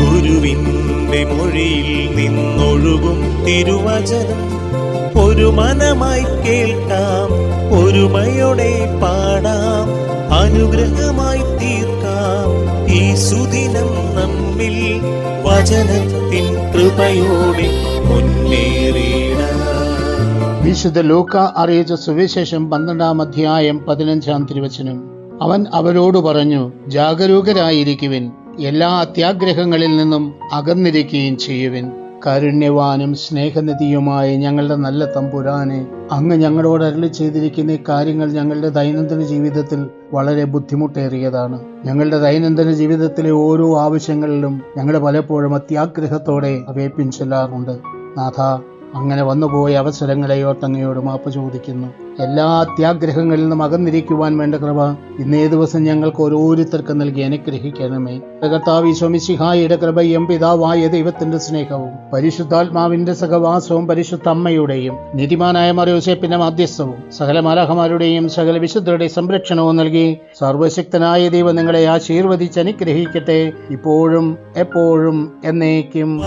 ഗുരുവിന്റെ മൊഴിയിൽ നിന്നൊഴുകും തിരുവചനം. ഒരു മനമായി കേൾക്കാം ഒരുമയോടെ പാടാം അനുഗ്രഹമായി തീർക്കാം. ഈ സുദിനം നമ്മിൽ വചനത്തിൻ കൃപയോടെ മുന്നേറിയിടാം വിശുദ്ധ ലൂക്ക അറിയിച്ച സുവിശേഷം പന്ത്രണ്ടാം അധ്യായം പതിനഞ്ചാം തിരുവചനം. അവൻ അവരോട് പറഞ്ഞു ജാഗരൂകരായിരിക്കുവിൻ. എല്ലാ അത്യാഗ്രഹങ്ങളിൽ നിന്നും അകന്നിരിക്കുകയും ചെയ്യുവിൻ. കാരുണ്യവാനും സ്നേഹനിധിയുമായ ഞങ്ങളുടെ നല്ല തമ്പുരാനെ അങ്ങ് ഞങ്ങളോട് അരളി ചെയ്തിരിക്കുന്ന കാര്യങ്ങൾ ഞങ്ങളുടെ ദൈനംദിന ജീവിതത്തിൽ വളരെ ബുദ്ധിമുട്ടേറിയതാണ്. ഞങ്ങളുടെ ദൈനംദിന ജീവിതത്തിലെ ഓരോ ആവശ്യങ്ങളിലും ഞങ്ങൾ പലപ്പോഴും അത്യാഗ്രഹത്തോടെ അവയെ പിൻചൊല്ലാറുണ്ട് നാഥ അങ്ങനെ വന്നുപോയ അവസരങ്ങളെ തങ്ങയോട് മാപ്പ് ചോദിക്കുന്നു. എല്ലാ അത്യാഗ്രഹങ്ങളിൽ നിന്നും അകന്നിരിക്കുവാൻ വേണ്ട കൃപ ഇന്നേ ദിവസം ഞങ്ങൾക്ക് ഓരോരുത്തർക്കും നൽകി അനുഗ്രഹിക്കണമേ. കർത്താവ് ഈശോമിശിഹായുടെ എം പിതാവായ ദൈവത്തിന്റെ സ്നേഹവും പരിശുദ്ധാത്മാവിന്റെ സഹവാസവും പരിശുദ്ധ അമ്മയുടെയും നീതിമാനായ മറിയോസേപ്പിന്റെ മാധ്യസ്ഥവും സകല മാലാഹമാരുടെയും സകല വിശുദ്ധരുടെയും സംരക്ഷണവും നൽകി സർവശക്തനായ ദൈവം നിങ്ങളെ ആശീർവദിച്ച് അനുഗ്രഹിക്കട്ടെ. ഇപ്പോഴും എപ്പോഴും എന്നേക്കും.